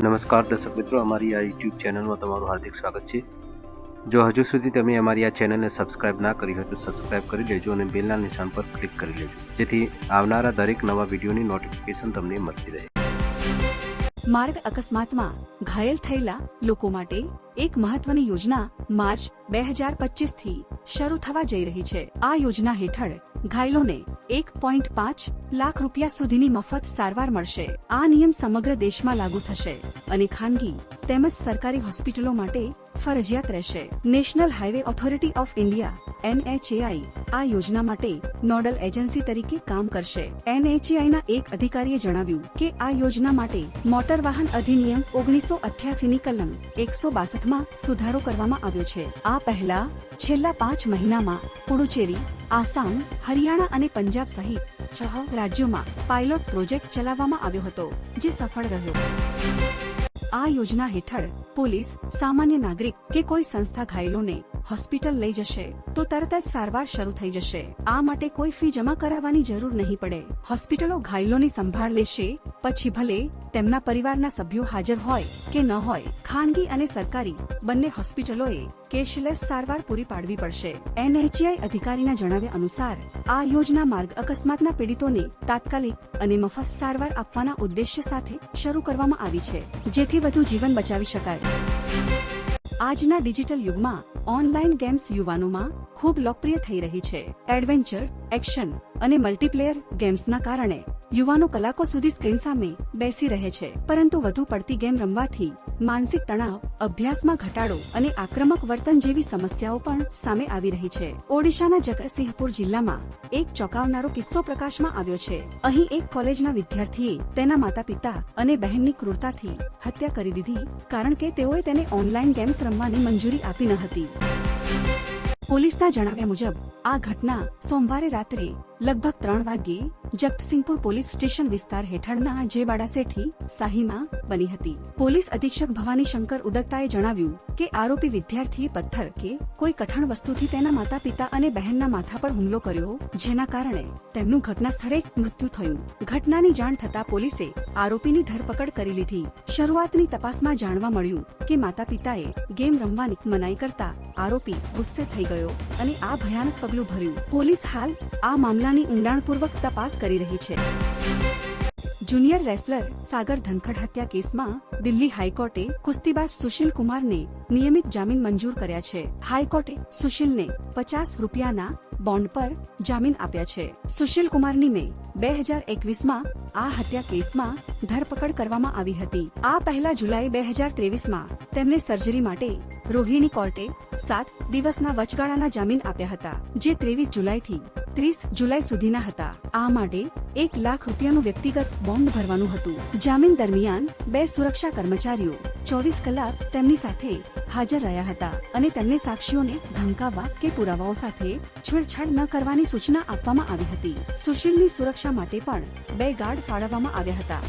નમસ્કાર દર્શક મિત્રો, અમારી આ યુટ્યુબ ચેનલમાં તમારું હાર્દિક સ્વાગત છે. જો હજુ સુધી તમે અમારી આ ચેનલને સબસ્ક્રાઇબ ના કરી હોય તો સબસ્ક્રાઇબ કરી લેજો અને બેલના નિશાન પર ક્લિક કરી લેજો. જેથી આવનારા દરેક નવા વિડીયોની નોટિફિકેશન તમને મળતી રહે. માર્ગ અકસ્માતમાં ઘાયલ થયેલા લોકો માટે એક મહત્વની યોજના માર્ચ બે હજાર પચીસથી શરૂ થવા જઈ રહી છે. આ યોજના હેઠળ ઘાયલોને એક પોઈન્ટ પાંચ લાખ રૂપિયા સુધીની મફત સારવાર મળશે. આ નિયમ સમગ્ર દેશમાં લાગુ થશે અને ખાનગી તેમજ સરકારી હોસ્પિટલો માટે ફરજિયાત રહેશે. National highway authority of India, NHAI, આ યોજના માટે નોડલ એજન્સી તરીકે કામ કરશે. એનએચએઆઈ ના એક અધિકારીએ જણાવ્યું કે આ યોજના માટે મોટર વાહન અધિનિયમ ઓગણીસો અઠ્યાસી ની કલમ એકસો બાસઠમાં સુધારો કરવામાં આવ્યો છે. આ પહેલા છેલ્લા પાંચ મહિનામાં પુડુચેરી, આસામ હરિયાણા અને પંજાબ સહિત છ રાજ્યોમાં પાયલોટ પ્રોજેક્ટ ચલાવવામાં આવ્યો હતો, જે સફળ રહ્યો. આ યોજના હેઠળ પોલીસ, સામાન્ય નાગરિક કે કોઈ સંસ્થા ઘાયલોને હોસ્પિટલ લઈ જશે, તો તરત જ સારવાર શરૂ થઈ જશે. આ માટે કોઈ ફી જમા કરાવવાની જરૂર નહીં પડે. હોસ્પિટલો ઘાયલોની સંભાળ લેશે, પછી ભલે તેમના પરિવારના સભ્યો હાજર હોય કે ન હોય, ખાનગી અને સરકારી બંને હોસ્પિટલોએ કેશલેસ સારવાર પૂરી પાડવી પડશે. એનએચઆઈ અધિકારીના જણાવ્યા અનુસાર, આ યોજના માર્ગ અકસ્માતના પીડિતોને તાત્કાલિક અને મફત સારવાર આપવાના ઉદ્દેશ્ય સાથે શરૂ કરવામાં આવી છે, જેથી વધુ જીવન બચાવી શકાય. આજના ડિજિટલ યુગમાં ઓનલાઈન ગેમ્સ યુવાનોમાં ખૂબ લોકપ્રિય થઈ રહી છે. એડવેન્ચર, એક્શન અને મલ્ટીપ્લેયર ગેમ્સના કારણે યુવાનો કલાકો સુધી સ્ક્રીન સામે બેસી રહે છે. પરંતુ વધુ પડતી ગેમ રમવાથી માનસિક તણાવ, અભ્યાસમાં ઘટાડો અને આક્રમક વર્તન જેવી સમસ્યાઓ પણ સામે આવી રહી છે. ઓડિશાના જગતસિંહપુર જિલ્લામાં એક ચોંકાવનારો કિસ્સો પ્રકાશમાં આવ્યો છે. અહીં એક કોલેજના વિદ્યાર્થીએ તેના માતા પિતા અને બહેનની ક્રૂરતાથી હત્યા કરી દીધી કારણ કે તેઓએ તેને ઓનલાઈન ગેમ્સ રમવાની મંજૂરી આપી ન હતી. પોલીસના જણાવ્યા મુજબ, આ ઘટના સોમવારે રાત્રે લગભગ ત્રણ વાગ્યે જગતસિંહપુર પોલીસ સ્ટેશન વિસ્તાર હેઠળના જેવાડા સેઠી સાહીમાં બની હતી. પોલીસ અધિક્ષક ભવાની શંકર ઉદગતાએ જણાવ્યું કે આરોપી વિદ્યાર્થીએ પથ્થર કે કોઈ કઠણ વસ્તુથી તેના માતા પિતા અને બહેનના માથા પર હુમલો કર્યો, જેના કારણે તેમનું ઘટના સ્થળે મૃત્યુ થયું. ઘટનાની જાણ થતા પોલીસે આરોપીની ધરપકડ કરી લીધી. શરૂઆતની તપાસમાં જાણવા મળ્યું કે માતા પિતાએ ગેમ રમવાની મનાઈ કરતા આરોપી ગુસ્સે થઈ ગયો અને આ ભયાનક પગલું ભર્યું. પોલીસ હાલ આ મામલાની ઊંડાણપૂર્વક તપાસ કરી રહી છે. જુનિયર રેસલર સાગર ધનખડ હત્યા કેસમાં દિલ્હી હાઈકોર્ટે કુસ્તીબાજ સુશીલ કુમારને નિયમિત જામીન મંજૂર કર્યા છે. હાઈકોર્ટે સુશીલને પચાસ રૂપિયાના બોન્ડ પર જામીન આપ્યા છે. સુશીલ કુમારની મે બે હજાર એકવીસમાં આ હત્યા કેસમાં ધરપકડ કરવામાં આવી હતી. આ પહેલા જુલાઈ બે હજાર ત્રેવીસમાં તેમને સર્જરી માટે રોહિણી કોર્ટે સાત દિવસના વચગાળાના જામીન આપ્યા હતા, જે ત્રેવીસ જુલાઈથી ત્રીસ જુલાઈ સુધીના હતા. આ માટે એક લાખ રૂપિયાનું વ્યક્તિગત બોન્ડ ભરવાનું હતું. જામીન દરમિયાન બે સુરક્ષા કર્મચારીઓ ચોવીસ કલાક તેમની સાથે હાજર રહ્યા હતા અને તેમને સાક્ષીઓને ધમકાવવા કે પુરાવાઓ સાથે છેડછાડ ન કરવાની સૂચના આપવામાં આવી હતી. સુશીલની સુરક્ષા માટે પણ બે ગાર્ડ ફાળવવામાં આવ્યા હતા.